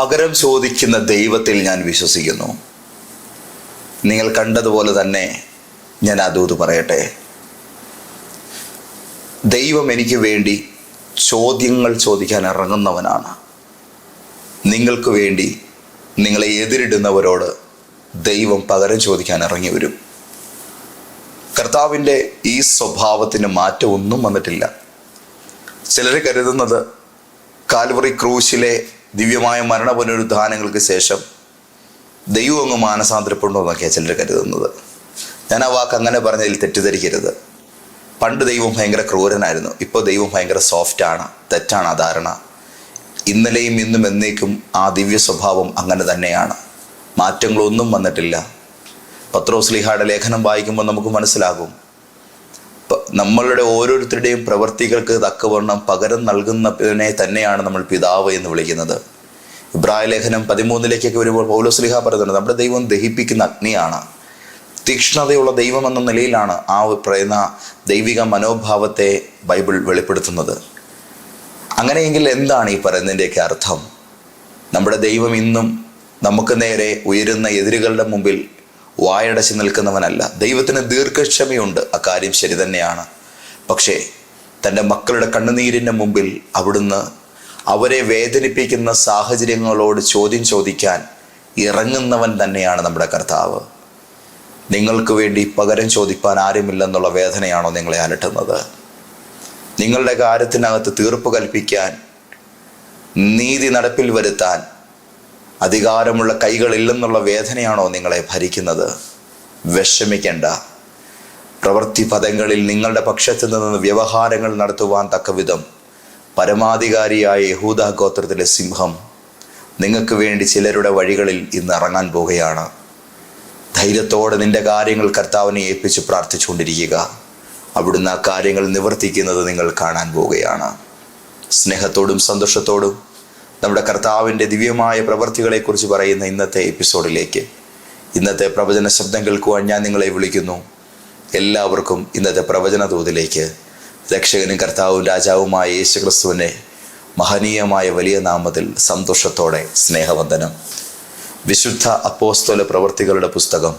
പകരം ചോദിക്കുന്ന ദൈവത്തിൽ ഞാൻ വിശ്വസിക്കുന്നു. നിങ്ങൾ കണ്ടതുപോലെ തന്നെ ഞാൻ അതൂത് പറയട്ടെ. ദൈവം എനിക്ക് വേണ്ടി ചോദ്യങ്ങൾ ചോദിക്കാൻ ഇറങ്ങുന്നവനാണ്. നിങ്ങൾക്ക് വേണ്ടി നിങ്ങളെ എതിരിടുന്നവരോട് ദൈവം പകരം ചോദിക്കാൻ ഇറങ്ങി വരും. കർത്താവിന്റെ ഈ സ്വഭാവത്തിന് മാറ്റമൊന്നും വന്നിട്ടില്ല. ചിലർ കരുതുന്നത് കാൽവറി ക്രൂശിലെ ദിവ്യമായ മരണ പുനരുദ്ധാനങ്ങൾക്ക് ശേഷം ദൈവം അങ്ങ് മാനസാന്തരപ്പെടുന്നു എന്നൊക്കെയാണ് ചിലർ കരുതുന്നത്. ഞാൻ ആ വാക്ക് അങ്ങനെ പറഞ്ഞതിൽ തെറ്റിദ്ധരിക്കരുത്. പണ്ട് ദൈവം ഭയങ്കര ക്രൂരനായിരുന്നു. ഇപ്പോൾ ദൈവം ഭയങ്കര സോഫ്റ്റാണ് തെറ്റാണ് ആ ധാരണ ഇന്നലെയും ഇന്നും എന്നേക്കും ആ ദിവ്യ സ്വഭാവം അങ്ങനെ തന്നെയാണ്. മാറ്റങ്ങളൊന്നും വന്നിട്ടില്ല. പത്രോസ്ലിഹയുടെ ലേഖനം വായിക്കുമ്പോൾ നമുക്ക് മനസ്സിലാകും. നമ്മളുടെ ഓരോരുത്തരുടെയും പ്രവൃത്തികൾക്ക് തക്കവണ്ണം പകരം നൽകുന്നതിനെ തന്നെയാണ് നമ്മൾ പിതാവ് എന്ന് വിളിക്കുന്നത്. ഇബ്രായ ലേഖനം പതിമൂന്നിലേക്കൊക്കെ വരുമ്പോൾ പൗലോസ്ലിഹ പറയുന്നുണ്ട് നമ്മുടെ ദൈവം ദഹിപ്പിക്കുന്ന അഗ്നിയാണ്. തീക്ഷ്ണതയുള്ള ദൈവം എന്ന നിലയിലാണ് ആ പറയുന്ന ദൈവിക മനോഭാവത്തെ ബൈബിൾ വെളിപ്പെടുത്തുന്നത്. അങ്ങനെയെങ്കിൽ എന്താണ് ഈ പറയുന്നതിന്റെയൊക്കെ അർത്ഥം? നമ്മുടെ ദൈവം ഇന്നും നമുക്ക് നേരെ ഉയരുന്ന എതിരുകളുടെ മുമ്പിൽ വായടച്ച് നിൽക്കുന്നവനല്ല. ദൈവത്തിന് ദീർഘക്ഷമയുണ്ട്. അക്കാര്യം ശരി തന്നെയാണ്. പക്ഷേ തന്റെ മക്കളുടെ കണ്ണുനീരിന്റെ മുമ്പിൽ അവിടുന്ന് അവരെ വേദനിപ്പിക്കുന്ന സാഹചര്യങ്ങളോട് ചോദ്യം ചോദിക്കാൻ ഇറങ്ങുന്നവൻ തന്നെയാണ് നമ്മുടെ കർത്താവ്. നിങ്ങൾക്ക് വേണ്ടി പകരം ചോദിപ്പാൻ ആരുമില്ലെന്നുള്ള വേദനയാണോ നിങ്ങളെ അലട്ടുന്നത്? നിങ്ങളുടെ കാര്യത്തിനകത്ത് തീർപ്പ് കൽപ്പിക്കാൻ നീതി നടപ്പിൽ വരുത്താൻ അധികാരമുള്ള കൈകളില്ലെന്നുള്ള വേദനയാണോ നിങ്ങളെ ഭരിക്കുന്നത്? വിഷമിക്കേണ്ട. പ്രവൃത്തി പദങ്ങളിൽ നിങ്ങളുടെ പക്ഷത്തു നിന്ന് വ്യവഹാരങ്ങൾ നടത്തുവാൻ തക്കവിധം. പരമാധികാരിയായ യഹൂദ ഗോത്രത്തിലെ സിംഹം നിങ്ങൾക്ക് വേണ്ടി ചിലരുടെ വഴികളിൽ ഇന്ന് ഇറങ്ങാൻ പോകുകയാണ് ധൈര്യത്തോടെ നിന്റെ കാര്യങ്ങൾ കർത്താവിനെ ഏൽപ്പിച്ച് പ്രാർത്ഥിച്ചുകൊണ്ടിരിക്കുക. അവിടുന്ന് ആ കാര്യങ്ങൾ നിവർത്തിക്കുന്നത് നിങ്ങൾ കാണാൻ പോവുകയാണ്. സ്നേഹത്തോടും സന്തോഷത്തോടും നമ്മുടെ കർത്താവിന്റെ ദിവ്യമായ പ്രവർത്തികളെക്കുറിച്ച് പറയുന്ന ഇന്നത്തെ എപ്പിസോഡിലേക്ക്. ഇന്നത്തെ പ്രവചന ശബ്ദം കേൾക്കുവാൻ ഞാൻ നിങ്ങളെ വിളിക്കുന്നു. എല്ലാവർക്കും ഇന്നത്തെ പ്രവചന തോതിലേക്ക് രക്ഷകനും കർത്താവും രാജാവുമായ യേശു ക്രിസ്തുവിനെ മഹനീയമായ വലിയ നാമത്തിൽ സന്തോഷത്തോടെ സ്നേഹവന്ദനം. വിശുദ്ധ അപ്പോസ്തല പ്രവർത്തികളുടെ പുസ്തകം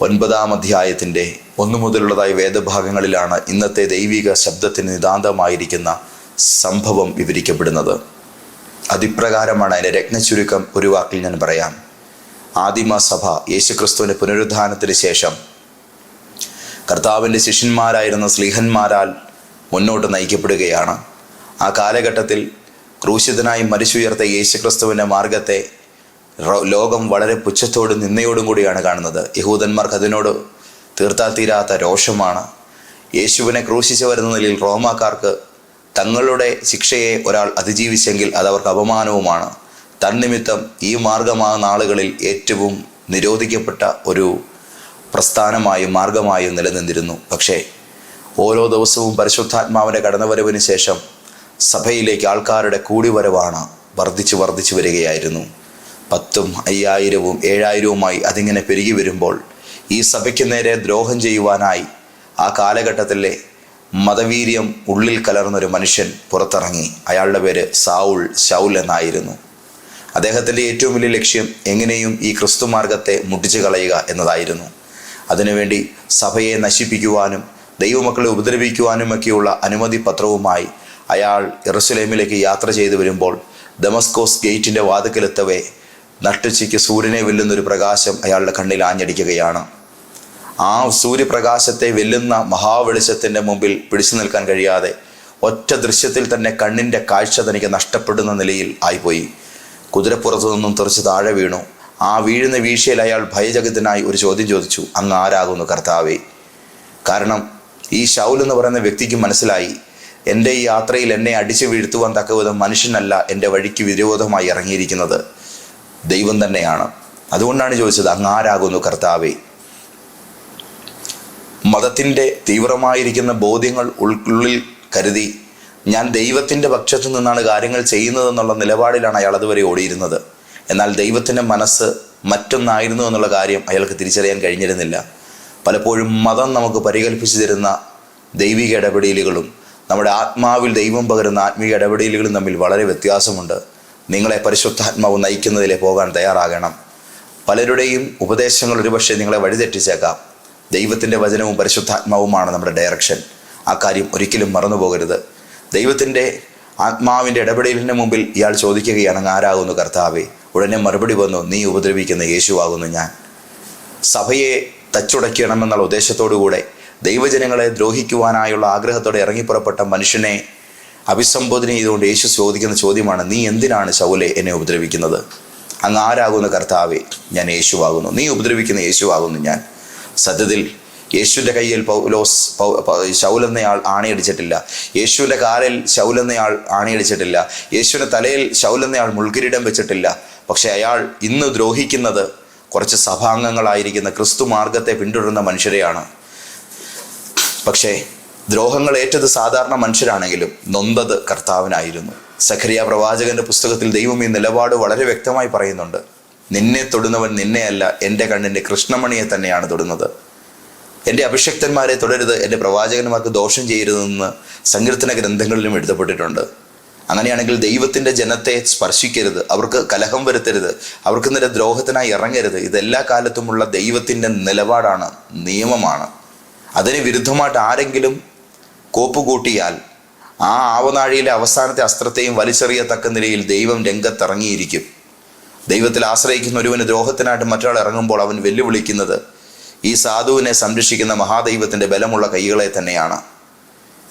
ഒൻപതാം അധ്യായത്തിന്റെ ഒന്നു മുതലുള്ളതായ വേദഭാഗങ്ങളിലാണ് ഇന്നത്തെ ദൈവിക ശബ്ദത്തിന് നിതാന്തമായിരിക്കുന്ന സംഭവം വിവരിക്കപ്പെടുന്നത്. അതിപ്രകാരമാണ് അതിന്റെ രത്നചുരുക്കം ഒരു വാക്കിൽ ഞാൻ പറയാം. ആദിമ സഭ യേശുക്രിസ്തുവിന്റെ പുനരുദ്ധാനത്തിന് ശേഷം കർത്താവിന്റെ ശിഷ്യന്മാരായിരുന്ന സ്ലീഹന്മാരാൽ മുന്നോട്ട് നയിക്കപ്പെടുകയാണ്. ആ കാലഘട്ടത്തിൽ ക്രൂശിതനായി മരിച്ചുയർത്ത യേശുക്രിസ്തുവിന്റെ മാർഗത്തെ ലോകം വളരെ പുച്ഛത്തോടും നിന്നയോടും കൂടിയാണ് കാണുന്നത്. യഹൂദന്മാർക്ക് അതിനോട് തീർത്താൽ തീരാത്ത രോഷമാണ്. യേശുവിനെ ക്രൂശിച്ചു വരുന്ന നിലയിൽ റോമാക്കാർക്ക് തങ്ങളുടെ ശിക്ഷയെ ഒരാൾ അതിജീവിച്ചെങ്കിൽ അത് അവർക്ക് അപമാനവുമാണ്. തന്നിമിത്തം ഈ മാർഗമാകുന്ന ആളുകളിൽ ഏറ്റവും നിരോധിക്കപ്പെട്ട ഒരു പ്രസ്ഥാനമായും മാർഗമായും നിലനിന്നിരുന്നു. പക്ഷേ ഓരോ ദിവസവും പരിശുദ്ധാത്മാവിന്റെ കടന്നുവരവിന് ശേഷം സഭയിലേക്ക് ആൾക്കാരുടെ കൂടിവരവാണ് വർദ്ധിച്ചു വർദ്ധിച്ചു വരികയായിരുന്നു. പത്തും അയ്യായിരവും ഏഴായിരവുമായി അതിങ്ങനെ പെരുകി വരുമ്പോൾ ഈ സഭയ്ക്ക് നേരെ ദ്രോഹം ചെയ്യുവാനായി ആ കാലഘട്ടത്തിലെ മതവീര്യം ഉള്ളിൽ കലർന്നൊരു മനുഷ്യൻ പുറത്തിറങ്ങി. അയാളുടെ പേര് സാവുൾ ശൗൽ എന്നായിരുന്നു. അദ്ദേഹത്തിന്റെ ഏറ്റവും വലിയ ലക്ഷ്യം എങ്ങനെയും ഈ ക്രിസ്തു മാർഗത്തെ മുട്ടിച്ചു കളയുക എന്നതായിരുന്നു. അതിനുവേണ്ടി സഭയെ നശിപ്പിക്കുവാനും ദൈവമക്കളെ ഉപദ്രവിക്കുവാനുമൊക്കെയുള്ള അനുമതി പത്രവുമായി അയാൾ എറുസലേമിലേക്ക് യാത്ര ചെയ്തു വരുമ്പോൾ ദമസ്കോസ് ഗേറ്റിന്റെ വാതുക്കലെത്തവേ നട്ടുച്ചയ്ക്ക് സൂര്യനെ വെല്ലുന്നൊരു പ്രകാശം അയാളുടെ കണ്ണിൽ ആഞ്ഞടിക്കുകയാണ്. ആ സൂര്യപ്രകാശത്തെ വെല്ലുന്ന മഹാവെളിച്ചത്തിന്റെ മുമ്പിൽ പിടിച്ചു നിൽക്കാൻ കഴിയാതെ ഒറ്റ ദൃശ്യത്തിൽ തന്നെ കണ്ണിന്റെ കാഴ്ച തനിക്ക് നഷ്ടപ്പെടുന്ന നിലയിൽ ആയിപ്പോയി. കുതിരപ്പുറത്തു നിന്നും തെറിച്ച് താഴെ വീണു. ആ വീഴുന്ന വീഴ്ചയിൽ അയാൾ ഭയചകിതനായി ഒരു ചോദ്യം ചോദിച്ചു. അങ്ങ് ആരാകുന്നു കർത്താവേ? കാരണം ഈ ഷൗൽ എന്ന് പറയുന്ന വ്യക്തിക്ക് മനസ്സിലായി എന്റെ ഈ യാത്രയിൽ എന്നെ അടിച്ചു വീഴ്ത്തുവാൻ തക്കവിധം മനുഷ്യനല്ല എന്റെ വഴിക്ക് വിരോധമായി ഇറങ്ങിയിരിക്കുന്നത്. ദൈവം തന്നെയാണ്. അതുകൊണ്ടാണ് ചോദിച്ചത് അങ്ങ് ആരാകുന്നു കർത്താവേ? മതത്തിന്റെ തീവ്രമായിരിക്കുന്ന ബോധ്യങ്ങൾ ഉൾക്കുള്ളിൽ കരുതി ഞാൻ ദൈവത്തിന്റെ പക്ഷത്തു നിന്നാണ് കാര്യങ്ങൾ ചെയ്യുന്നതെന്നുള്ള നിലപാടിലാണ് അയാൾ അതുവരെ ഓടിയിരുന്നത്. എന്നാൽ ദൈവത്തിന്റെ മനസ്സ് മറ്റൊന്നായിരുന്നു എന്നുള്ള കാര്യം അയാൾക്ക് തിരിച്ചറിയാൻ കഴിഞ്ഞിരുന്നില്ല. പലപ്പോഴും മതം നമുക്ക് പരികൽപ്പിച്ചു തരുന്ന ദൈവിക ഇടപെടലുകളും നമ്മുടെ ആത്മാവിൽ ദൈവം പകരുന്ന ആത്മീയ ഇടപെടലുകളും തമ്മിൽ വളരെ വ്യത്യാസമുണ്ട്. നിങ്ങളെ പരിശുദ്ധാത്മാവ് നയിക്കുന്നതിലെ പോകാൻ തയ്യാറാകണം. പലരുടെയും ഉപദേശങ്ങൾ ഒരുപക്ഷെ നിങ്ങളെ വഴിതെറ്റിച്ചേക്കാം. ദൈവത്തിന്റെ വചനവും പരിശുദ്ധാത്മാവുമാണ് നമ്മുടെ ഡയറക്ഷൻ ആ കാര്യം ഒരിക്കലും മറന്നു പോകരുത്. ദൈവത്തിന്റെ ആത്മാവിന്റെ ഇടപെടലിന് മുമ്പിൽ ഇയാൾ ചോദിക്കുകയാണ് ആരാകുന്നു കർത്താവേ? ഉടനെ മറുപടി വന്നു നീ ഉപദ്രവിക്കുന്ന യേശുവാകുന്നു ഞാൻ. സഭയെ തച്ചുടയ്ക്കണമെന്നുള്ള ഉദ്ദേശത്തോടുകൂടെ ദൈവജനങ്ങളെ ദ്രോഹിക്കുവാനായുള്ള ആഗ്രഹത്തോടെ ഇറങ്ങിപ്പുറപ്പെട്ട മനുഷ്യനെ അഭിസംബോധന ചെയ്തുകൊണ്ട് യേശു ചോദിക്കുന്ന ചോദ്യമാണ് നീ എന്തിനാണ് ശൗലെ എന്നെ ഉപദ്രവിക്കുന്നത്? അങ്ങ് ആരാകുന്ന കർത്താവെ? ഞാൻ യേശുവാകുന്നു. നീ ഉപദ്രവിക്കുന്ന യേശുവാകുന്നു ഞാൻ. സത്യത്തിൽ യേശുവിന്റെ കയ്യിൽ പൗലോസ് ശൗലെന്നയാൾ ആണിയടിച്ചിട്ടില്ല. യേശുവിന്റെ കാലിൽ ശൗലെന്നയാൾ ആണയടിച്ചിട്ടില്ല. യേശുവിന്റെ തലയിൽ ശൗലെന്നയാൾ മുൾകിരീടം വെച്ചിട്ടില്ല. പക്ഷെ അയാൾ ഇന്ന് ദ്രോഹിക്കുന്നത് കുറച്ച് സഭാംഗങ്ങളായിരിക്കുന്ന ക്രിസ്തു മാർഗത്തെ പിന്തുടരുന്ന മനുഷ്യരെയാണ്. പക്ഷേ ദ്രോഹങ്ങൾ ഏറ്റത് സാധാരണ മനുഷ്യരാണെങ്കിലും നൊന്തത് കർത്താവിനായിരുന്നു. സഖരിയ പ്രവാചകന്റെ പുസ്തകത്തിൽ ദൈവം ഈ നിലപാട് വളരെ വ്യക്തമായി പറയുന്നുണ്ട്. നിന്നെ തൊടുന്നവൻ നിന്നെയല്ല എന്റെ കണ്ണിന്റെ കൃഷ്ണമണിയെ തന്നെയാണ് തൊടുന്നത്. എന്റെ അഭിഷക്തന്മാരെ തുടരുത് എന്റെ പ്രവാചകന്മാർക്ക് ദോഷം ചെയ്യരുതെന്ന് സങ്കീർത്തന ഗ്രന്ഥങ്ങളിലും എഴുതപ്പെട്ടിട്ടുണ്ട്. അങ്ങനെയാണെങ്കിൽ ദൈവത്തിന്റെ ജനത്തെ സ്പർശിക്കരുത്. അവർക്ക് കലഹം വരുത്തരുത്. അവർക്ക് നേരെ ദ്രോഹത്തിനായി ഇറങ്ങരുത്. ഇതെല്ലാ കാലത്തുമുള്ള ദൈവത്തിന്റെ നിലപാടാണ് നിയമമാണ്. അതിന് വിരുദ്ധമായിട്ട് ആരെങ്കിലും കോപ്പുകൂട്ടിയാൽ ആ ആവനാഴിയിലെ അവസാനത്തെ അസ്ത്രത്തെയും വലിച്ചെറിയത്തക്ക നിലയിൽ ദൈവം രംഗത്തിറങ്ങിയിരിക്കും. ദൈവത്തിൽ ആശ്രയിക്കുന്ന ഒരുവന് ദ്രോഹത്തിനായിട്ട് മറ്റൊരാൾ ഇറങ്ങുമ്പോൾ അവൻ വെല്ലുവിളിക്കുന്നത് ഈ സാധുവിനെ സംരക്ഷിക്കുന്ന മഹാദൈവത്തിന്റെ ബലമുള്ള കൈകളെ തന്നെയാണ്.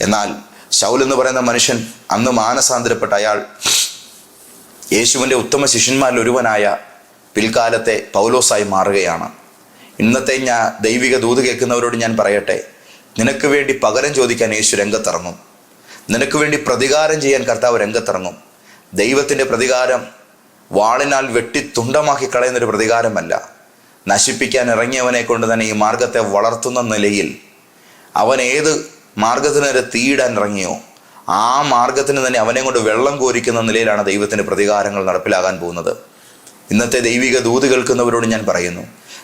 എന്നാൽ ശൗൽ എന്ന് പറയുന്ന മനുഷ്യൻ അന്ന് മാനസാന്തരപ്പെട്ട അയാൾ യേശുവിന്റെ ഉത്തമ ശിഷ്യന്മാരിൽ ഒരുവനായ പിൽക്കാലത്തെ പൗലോസായി മാറുകയാണ്. ഇന്നത്തെ ഞാൻ ദൈവിക ദൂത് കേൾക്കുന്നവരോട് ഞാൻ പറയട്ടെ നിനക്ക് വേണ്ടി പകരം ചോദിക്കാൻ യേശു രംഗത്തിറങ്ങും. നിനക്ക് വേണ്ടി പ്രതികാരം ചെയ്യാൻ കർത്താവ് രംഗത്തിറങ്ങും. ദൈവത്തിന്റെ പ്രതികാരം വാളിനാൽ വെട്ടി തുണ്ടമാക്കി കളയുന്നൊരു പ്രതികാരമല്ല. നശിപ്പിക്കാൻ ഇറങ്ങിയവനെ കൊണ്ട് തന്നെ ഈ മാർഗത്തെ വളർത്തുന്ന നിലയിൽ അവൻ ഏത് മാർഗത്തിന് നേരെ തീയിടാൻ ഇറങ്ങിയോ? ആ മാർഗത്തിന് തന്നെ അവനെ കൊണ്ട് വെള്ളം കോരിക്കുന്ന നിലയിലാണ് ദൈവത്തിന്റെ പ്രതികാരങ്ങൾ നടപ്പിലാകാൻ പോകുന്നത്. ഇന്നത്തെ ദൈവിക ദൂത് കേൾക്കുന്നവരോട് ഞാൻ പറയുന്നു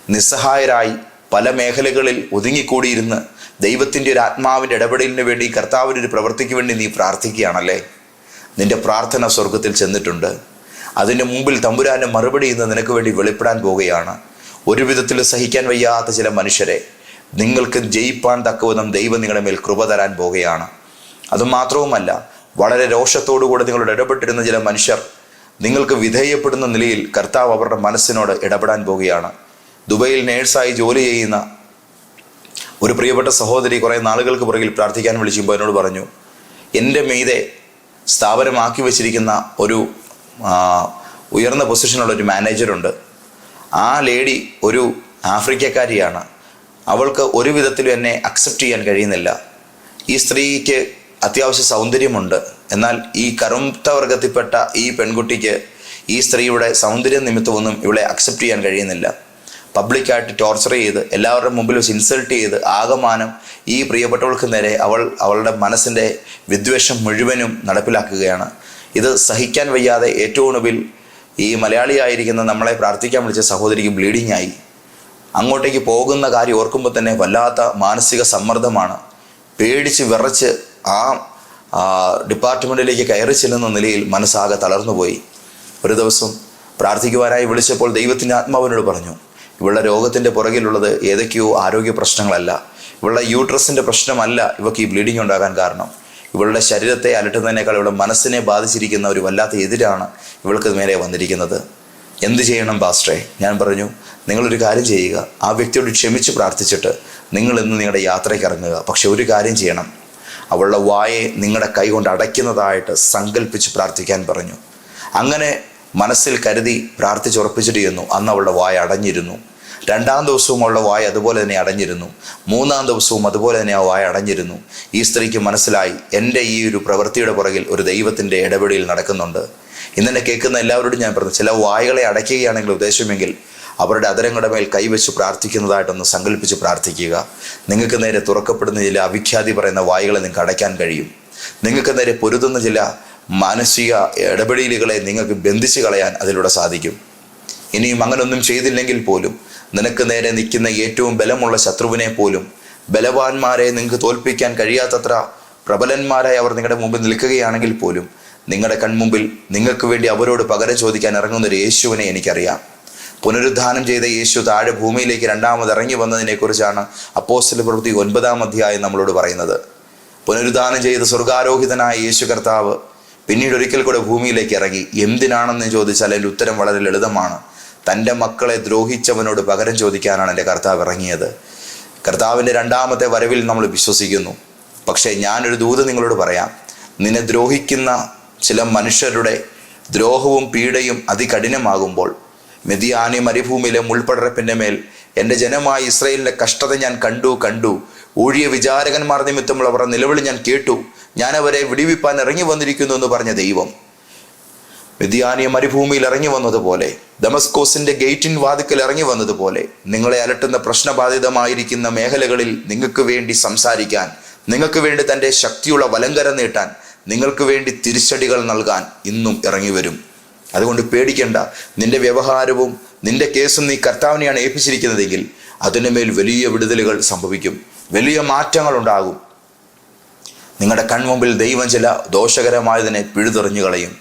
നിസ്സഹായരായി പല മേഖലകളിൽ ഒതുങ്ങിക്കൂടിയിരുന്ന് ദൈവത്തിന്റെ ഒരു ആത്മാവിന്റെ ഇടപെടലിന് വേണ്ടി കർത്താവിന്റെ ഒരു പ്രവൃത്തിക്ക് വേണ്ടി നീ പ്രാർത്ഥിക്കുകയാണല്ലേ? നിന്റെ പ്രാർത്ഥന സ്വർഗത്തിൽ ചെന്നിട്ടുണ്ട്. അതിന്റെ മുമ്പിൽ തമ്പുരാന്റെ മറുപടി ഇന്ന് നിനക്ക് വേണ്ടി വെളിപ്പെടാൻ പോവുകയാണ് ഒരു വിധത്തിൽ സഹിക്കാൻ വയ്യാത്ത ചില മനുഷ്യരെ നിങ്ങൾക്ക് ജയിപ്പാൻ തക്കവിധം ദൈവം നിങ്ങളുടെ മേൽ കൃപ തരാൻ പോവുകയാണ് അതുമാത്രവുമല്ല വളരെ രോഷത്തോടുകൂടെ നിങ്ങളോട് ഇടപെട്ടിരുന്ന ചില മനുഷ്യർ നിങ്ങൾക്ക് വിധേയപ്പെടുന്ന നിലയിൽ കർത്താവ് അവരുടെ മനസ്സിനോട് ഇടപെടാൻ പോവുകയാണ് ദുബൈയിൽ നേഴ്സായി ജോലി ചെയ്യുന്ന ഒരു പ്രിയപ്പെട്ട സഹോദരി കുറേ നാളുകൾക്ക് പുറകിൽ പ്രാർത്ഥിക്കാൻ വിളിച്ചുമ്പോൾ എന്നോട് പറഞ്ഞു എന്റെ മീതെ സ്ഥാപനമാക്കി വെച്ചിരിക്കുന്ന ഒരു ഉയർന്ന പൊസിഷനുള്ള ഒരു മാനേജറുണ്ട്. ആ ലേഡി ഒരു ആഫ്രിക്കക്കാരിയാണ്. അവൾക്ക് ഒരു വിധത്തിലും എന്നെ അക്സെപ്റ്റ് ചെയ്യാൻ കഴിയുന്നില്ല. ഈ സ്ത്രീക്ക് അത്യാവശ്യ സൗന്ദര്യമുണ്ട്. എന്നാൽ ഈ കറുത്ത വർഗത്തിൽപ്പെട്ട ഈ പെൺകുട്ടിക്ക് ഈ സ്ത്രീയുടെ സൗന്ദര്യ നിമിത്തമൊന്നും ഇവളെ അക്സെപ്റ്റ് ചെയ്യാൻ കഴിയുന്നില്ല. പബ്ലിക്കായിട്ട് ടോർച്ചർ ചെയ്ത് എല്ലാവരുടെ മുമ്പിൽ വെച്ച് ഇൻസൾട്ട് ചെയ്ത് ആകമാനം ഈ പ്രിയപ്പെട്ടവൾക്ക് നേരെ അവൾ അവളുടെ മനസ്സിന്റെ വിദ്വേഷം മുഴുവനും നടപ്പിലാക്കുകയാണ്. ഇത് സഹിക്കാൻ വയ്യാതെ ഏറ്റവും ഒടുവിൽ ഈ മലയാളിയായിരിക്കുന്ന നമ്മളെ പ്രാർത്ഥിക്കാൻ വിളിച്ച സഹോദരിക്ക് ബ്ലീഡിംഗ് ആയി. അങ്ങോട്ടേക്ക് പോകുന്ന കാര്യം ഓർക്കുമ്പോൾ തന്നെ വല്ലാത്ത മാനസിക സമ്മർദ്ദമാണ്. പേടിച്ച് വിറച്ച് ആ ഡിപ്പാർട്ട്മെന്റിലേക്ക് കയറി ചെല്ലുന്ന നിലയിൽ മനസ്സാകെ തളർന്നുപോയി. ഒരു ദിവസം പ്രാർത്ഥിക്കുവാനായി വിളിച്ചപ്പോൾ ദൈവത്തിന്റെ ആത്മാവിനോട് പറഞ്ഞു ഇവളുടെ രോഗത്തിന്റെ പുറകിലുള്ളത് ഏതൊക്കെയോ ആരോഗ്യ പ്രശ്നങ്ങളല്ല. ഇവളുടെ യൂട്രസിന്റെ പ്രശ്നമല്ല ഇവക്ക് ഈ ബ്ലീഡിംഗ് ഉണ്ടാകാൻ കാരണം. ഇവളുടെ ശരീരത്തെ അലട്ടുന്നതിനേക്കാൾ ഇവളുടെ മനസ്സിനെ ബാധിച്ചിരിക്കുന്ന ഒരു വല്ലാത്ത എതിരാണ് ഇവൾക്ക് നേരെ വന്നിരിക്കുന്നത്. എന്ത് ചെയ്യണം പാസ്റ്ററെ? ഞാൻ പറഞ്ഞു നിങ്ങളൊരു കാര്യം ചെയ്യുക. ആ വ്യക്തിയോട് ക്ഷമിച്ച് പ്രാർത്ഥിച്ചിട്ട് നിങ്ങൾ ഇന്ന് നിങ്ങളുടെ യാത്രയ്ക്ക് ഇറങ്ങുക. പക്ഷെ ഒരു കാര്യം ചെയ്യണം. അവളുടെ വായെ നിങ്ങളുടെ കൈകൊണ്ട് അടയ്ക്കുന്നതായിട്ട് സങ്കല്പിച്ച് പ്രാർത്ഥിക്കാൻ പറഞ്ഞു. അങ്ങനെ മനസ്സിൽ കരുതി പ്രാർത്ഥിച്ചുറപ്പിച്ചിട്ട് ചെന്നു അന്ന് അവളുടെ വായ അടഞ്ഞിരുന്നു. രണ്ടാം ദിവസവും അവളുടെ വായ അതുപോലെ തന്നെ അടഞ്ഞിരുന്നു. മൂന്നാം ദിവസവും അതുപോലെ തന്നെ ആ വായ അടഞ്ഞിരുന്നു. ഈ സ്ത്രീക്ക് മനസ്സിലായി എന്റെ ഈ ഒരു പ്രവൃത്തിയുടെ പുറകിൽ ഒരു ദൈവത്തിന്റെ ഇടപെടൽ നടക്കുന്നുണ്ട്. ഇന്നെ കേൾക്കുന്ന എല്ലാവരോടും ഞാൻ പറഞ്ഞു ചില വായകളെ അടയ്ക്കുകയാണെങ്കിൽ ഉദ്ദേശമെങ്കിൽ അവരുടെ അതരങ്ങളുടെ മേൽ കൈവച്ച് പ്രാർത്ഥിക്കുന്നതായിട്ടൊന്ന് സങ്കല്പിച്ച് പ്രാർത്ഥിക്കുക. നിങ്ങൾക്ക് നേരെ തുറക്കപ്പെടുന്ന ചില അവിഖ്യാതി പറയുന്ന വായുകളെ നിങ്ങൾക്ക് അടയ്ക്കാൻ കഴിയും. നിങ്ങൾക്ക് നേരെ പൊരുതുന്ന ചില മാനസിക ഇടപെടലുകളെ നിങ്ങൾക്ക് ബന്ധിച്ച് കളയാൻ അതിലൂടെ സാധിക്കും. ഇനിയും അങ്ങനൊന്നും ചെയ്തില്ലെങ്കിൽ പോലും നിനക്ക് നേരെ നിൽക്കുന്ന ഏറ്റവും ബലമുള്ള ശത്രുവിനെ പോലും ബലവാന്മാരെ നിങ്ങൾക്ക് തോൽപ്പിക്കാൻ കഴിയാത്തത്ര പ്രബലന്മാരായി അവർ നിങ്ങളുടെ മുമ്പിൽ നിൽക്കുകയാണെങ്കിൽ പോലും നിങ്ങളുടെ കൺമുമ്പിൽ നിങ്ങൾക്ക് വേണ്ടി അവരോട് പകരം ചോദിക്കാൻ ഇറങ്ങുന്ന ഒരു യേശുവിനെ എനിക്കറിയാം. പുനരുദ്ധാനം ചെയ്ത യേശു താഴെ ഭൂമിയിലേക്ക് രണ്ടാമത് ഇറങ്ങി വന്നതിനെക്കുറിച്ചാണ് അപ്പോസ്റ്റൽ പ്രവൃത്തി ഒൻപതാം അധ്യായം നമ്മളോട് പറയുന്നത്. പുനരുദ്ധാനം ചെയ്ത സ്വർഗാരോഹിതനായ യേശു കർത്താവ് പിന്നീട് ഒരിക്കൽ കൂടെ ഭൂമിയിലേക്ക് ഇറങ്ങി. എന്തിനാണെന്ന് ചോദിച്ചാൽ അതിന്റെ ഉത്തരം വളരെ ലളിതമാണ്. തന്റെ മക്കളെ ദ്രോഹിച്ചവനോട് പകരം ചോദിക്കാനാണ് എന്റെ കർത്താവ് ഇറങ്ങിയത്. കർത്താവിന്റെ രണ്ടാമത്തെ വരവിൽ നമ്മൾ വിശ്വസിക്കുന്നു. പക്ഷേ ഞാനൊരു ദൂത് നിങ്ങളോട് പറയാം. നിന്നെ ദ്രോഹിക്കുന്ന ചില മനുഷ്യരുടെ ദ്രോഹവും പീഡയും അതികഠിനമാകുമ്പോൾ മെതിയാനി മരുഭൂമിയിലെ മുൾപ്പടരപ്പിന്റെ മേൽ എന്റെ ജനമായ ഇസ്രയേലിന്റെ കഷ്ടത ഞാൻ കണ്ടു കണ്ടു. ഊഴിയ വിചാരകന്മാർ നിമിത്തമുള്ള അവരുടെ നിലവിളി ഞാൻ കേട്ടു. ഞാൻ അവരെ വിടിവിപ്പാൻ ഇറങ്ങി വന്നിരിക്കുന്നു എന്ന് പറഞ്ഞ ദൈവം. മെതിയാനിയ മരുഭൂമിയിൽ ഇറങ്ങി വന്നതുപോലെ ദമസ്കോസിന്റെ ഗേറ്റിൻ വാതിക്കൽ ഇറങ്ങി വന്നതുപോലെ നിങ്ങളെ അലട്ടുന്ന പ്രശ്നബാധിതമായിരിക്കുന്ന മേഖലകളിൽ നിങ്ങൾക്ക് വേണ്ടി സംസാരിക്കാൻ നിങ്ങൾക്ക് വേണ്ടി തന്റെ ശക്തിയുള്ള വലങ്കര നീട്ടാൻ നിങ്ങൾക്ക് വേണ്ടി തിരിച്ചടികൾ നൽകാൻ ഇന്നും ഇറങ്ങി വരും. അതുകൊണ്ട് പേടിക്കേണ്ട. നിന്റെ വ്യവഹാരവും നിന്റെ കേസും നീ കർത്താവിനെയാണ് ഏൽപ്പിച്ചിരിക്കുന്നതെങ്കിൽ അതിനുമേൽ വലിയ വിടുതലുകൾ സംഭവിക്കും. വലിയ മാറ്റങ്ങൾ ഉണ്ടാകും. നിങ്ങളുടെ കൺമുമ്പിൽ ദൈവം ചില ദോഷകരമായതിനെ പിഴുതെറിഞ്ഞു കളയും.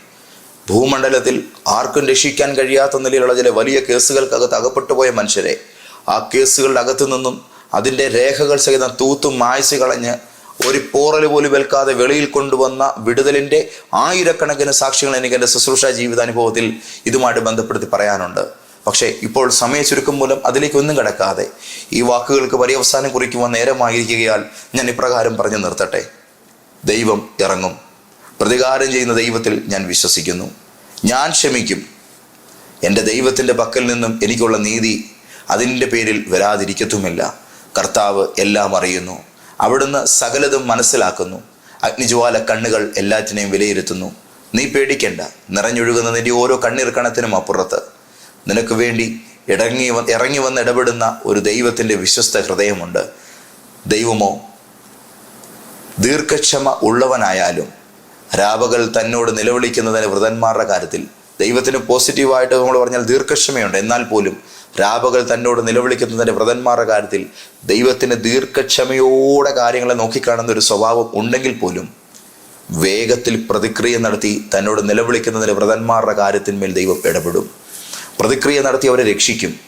ഭൂമണ്ഡലത്തിൽ ആർക്കും രക്ഷിക്കാൻ കഴിയാത്ത നിലയിലുള്ള ചില വലിയ കേസുകൾക്കകത്ത് അകപ്പെട്ടു പോയ മനുഷ്യരെ ആ കേസുകളുടെ അകത്തു നിന്നും അതിന്റെ രേഖകൾ സഹിതം തൂത്തും മായ്ച്ചു കളഞ്ഞ് ഒരു പോറൽ പോലും വെൽക്കാതെ വെളിയിൽ കൊണ്ടുവന്ന വിടുതലിന്റെ ആയിരക്കണക്കിന് സാക്ഷ്യങ്ങൾ എനിക്ക് എന്റെ ശുശ്രൂഷ ജീവിതാനുഭവത്തിൽ ഇതുമായിട്ട് ബന്ധപ്പെടുത്തി പറയാനുണ്ട്. പക്ഷേ ഇപ്പോൾ സമയ ചുരുക്കം മൂലം അതിലേക്ക് ഒന്നും കിടക്കാതെ ഈ വാക്കുകൾക്ക് പര്യവസാനം കുറിക്കുവാൻ നേരമായിരിക്കുകയാൽ ഞാൻ ഇപ്രകാരം പറഞ്ഞു നിർത്തട്ടെ. ദൈവം ഇറങ്ങും. പ്രതികാരം ചെയ്യുന്ന ദൈവത്തിൽ ഞാൻ വിശ്വസിക്കുന്നു. ഞാൻ ക്ഷമിക്കും. എന്റെ ദൈവത്തിന്റെ പക്കൽ നിന്നും എനിക്കുള്ള നീതി അതിന്റെ പേരിൽ വരാതിരിക്കത്തുമില്ല. കർത്താവ് എല്ലാം അറിയുന്നു. അവിടുന്ന് സകലതും മനസ്സിലാക്കുന്നു. അഗ്നിജ്വാല കണ്ണുകൾ എല്ലാറ്റിനെയും വിലയിരുത്തുന്നു. നീ പേടിക്കണ്ട നിറഞ്ഞൊഴുകുന്ന നിന്റെ ഓരോ കണ്ണീർ കണത്തിനും അപ്പുറത്ത്. നിനക്ക് വേണ്ടി ഇടങ്ങി ഇറങ്ങി വന്ന് ഇടപെടുന്ന ഒരു ദൈവത്തിന്റെ വിശ്വസ്ത ഹൃദയമുണ്ട്. ദൈവമോ ദീർഘക്ഷമ ഉള്ളവനായാലും രാപകൾ തന്നോട് നിലവിളിക്കുന്നതിന് വ്രതന്മാരുടെ കാര്യത്തിൽ ദൈവത്തിന് പോസിറ്റീവായിട്ട് നമ്മൾ പറഞ്ഞാൽ ദീർഘക്ഷമയുണ്ട്. എന്നാൽ പോലും രാപകൽ തന്നോട് നിലവിളിക്കുന്നതിന്റെ വ്രതന്മാരുടെ കാര്യത്തിൽ ദൈവത്തിന് ദീർഘക്ഷമയോടെ കാര്യങ്ങളെ നോക്കിക്കാണുന്ന ഒരു സ്വഭാവം ഉണ്ടെങ്കിൽ പോലും വേഗത്തിൽ പ്രതിക്രിയ നടത്തി തന്നോട് നിലവിളിക്കുന്നതിന്റെ വ്രതന്മാരുടെ കാര്യത്തിന്മേൽ ദൈവം ഇടപെടും. പ്രതിക്രിയ നടത്തി അവരെ രക്ഷിക്കും.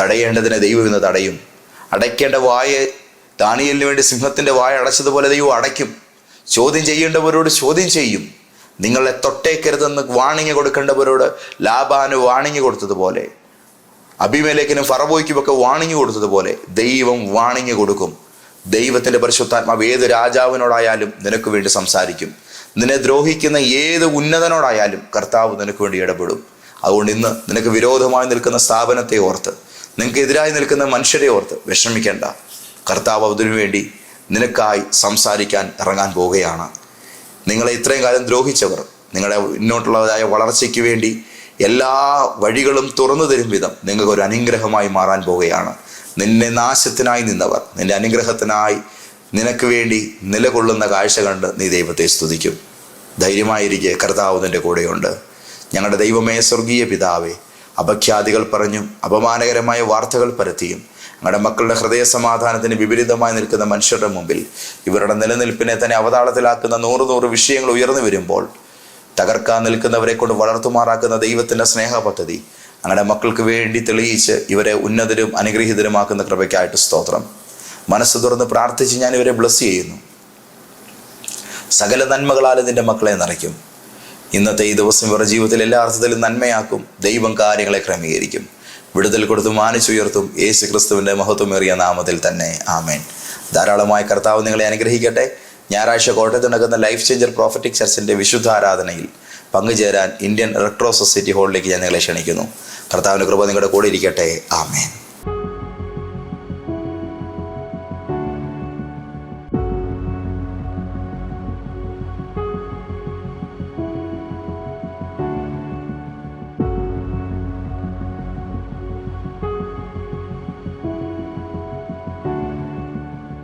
തടയേണ്ടതിനെ ദൈവം ഇന്ന് തടയും. അടയ്ക്കേണ്ട വായ ദാനിയലിന് വേണ്ടി സിംഹത്തിന്റെ വായ അടച്ചതുപോലെ ദൈവം അടയ്ക്കും. ചോദ്യം ചെയ്യേണ്ടവരോട് ചോദ്യം ചെയ്യും. നിങ്ങളെ തൊട്ടേക്കരുതെന്ന് വാണിങ് കൊടുക്കേണ്ടവരോട് ലാബാന് വാണിങ് കൊടുത്തതുപോലെ അഭിമേലേക്കിനും ഫറബോയ്ക്കുമൊക്കെ വാണിങ് കൊടുത്തതുപോലെ ദൈവം വാണിങ് കൊടുക്കും. ദൈവത്തിന്റെ പരിശുദ്ധാത്മാവ് ഏത് രാജാവിനോടായാലും നിനക്ക് വേണ്ടി സംസാരിക്കും. നിന്നെ ദ്രോഹിക്കുന്ന ഏത് ഉന്നതനോടായാലും കർത്താവ് നിനക്ക് വേണ്ടി ഇടപെടും. അതുകൊണ്ട് ഇന്ന് നിനക്ക് വിരോധമായി നിൽക്കുന്ന സ്ഥാപനത്തെ ഓർത്ത് നിനക്ക് എതിരായി നിൽക്കുന്ന മനുഷ്യരെ ഓർത്ത് വിഷമിക്കേണ്ട. കർത്താവ് അതിനു വേണ്ടി നിനക്കായി സംസാരിക്കാൻ ഇറങ്ങാൻ പോവുകയാണ്. നിങ്ങളെ ഇത്രയും കാലം ദ്രോഹിച്ചവർ നിങ്ങളുടെ മുന്നോട്ടുള്ളതായ വളർച്ചയ്ക്ക് വേണ്ടി എല്ലാ വഴികളും തുറന്നു തരും വിധം നിങ്ങൾക്ക് ഒരു അനുഗ്രഹമായി മാറാൻ പോവുകയാണ്. നിന്നെ നാശത്തിനായി നിന്നവർ നിന്റെ അനുഗ്രഹത്തിനായി നിനക്ക് വേണ്ടി നിലകൊള്ളുന്ന കാഴ്ച കണ്ട് നീ ദൈവത്തെ സ്തുതിക്കും. ധൈര്യമായിരിക്കെ കർത്താവ് നിന്റെ കൂടെയുണ്ട്. ഞങ്ങളുടെ ദൈവമേ സ്വർഗീയ പിതാവേ അപഖ്യാതികൾ പറഞ്ഞും അപമാനകരമായ വാർത്തകൾ പരത്തിയും ഞങ്ങളുടെ മക്കളുടെ ഹൃദയ സമാധാനത്തിന് വിപരീതമായി നിൽക്കുന്ന മനുഷ്യരുടെ മുമ്പിൽ ഇവരുടെ നിലനിൽപ്പിനെ തന്നെ അവതാളത്തിലാക്കുന്ന നൂറ് നൂറ് വിഷയങ്ങൾ ഉയർന്നു വരുമ്പോൾ തകർക്കാൻ നിൽക്കുന്നവരെ കൊണ്ട് വളർത്തുമാറാക്കുന്ന ദൈവത്തിന്റെ സ്നേഹ പദ്ധതി അങ്ങനെ മക്കൾക്ക് വേണ്ടി തെളിയിച്ച് ഇവരെ ഉന്നതരും അനുഗ്രഹീതരുമാക്കുന്ന കൃപയ്ക്കായിട്ട് സ്തോത്രം. മനസ്സ് തുറന്ന് പ്രാർത്ഥിച്ച് ഞാൻ ഇവരെ ബ്ലസ് ചെയ്യുന്നു. സകല നന്മകളാൽ നിന്റെ മക്കളെ നിറയ്ക്കും ഇന്നത്തെ ഈ ദിവസം ഇവരുടെ ജീവിതത്തിൽ എല്ലാ അർത്ഥത്തിലും നന്മയാക്കും. ദൈവം കാര്യങ്ങളെ ക്രമീകരിക്കും. വിടുതൽ കൊടുത്ത് മാനിച്ചുയർത്തും യേശു ക്രിസ്തുവിന്റെ മഹത്വമേറിയ നാമത്തിൽ തന്നെ. ആമേൻ. ധാരാളമായ കർത്താവ് നിങ്ങളെ അനുഗ്രഹിക്കട്ടെ. ഞായറാഴ്ച കോട്ടയത്ത് നടക്കുന്ന ലൈഫ് ചേഞ്ചർ പ്രോഫറ്റിക് ചർച്ചിന്റെ വിശുദ്ധ ആരാധനയിൽ പങ്കുചേരാൻ ഇന്ത്യൻ റെഡ് സൊസൈറ്റി ഹാളിലേക്ക് ഞാൻ നിങ്ങളെ ക്ഷണിക്കുന്നു. കർത്താവിന്റെ കൃപ നിങ്ങളുടെ കൂടെ ഇരിക്കട്ടെ. ആമേൻ.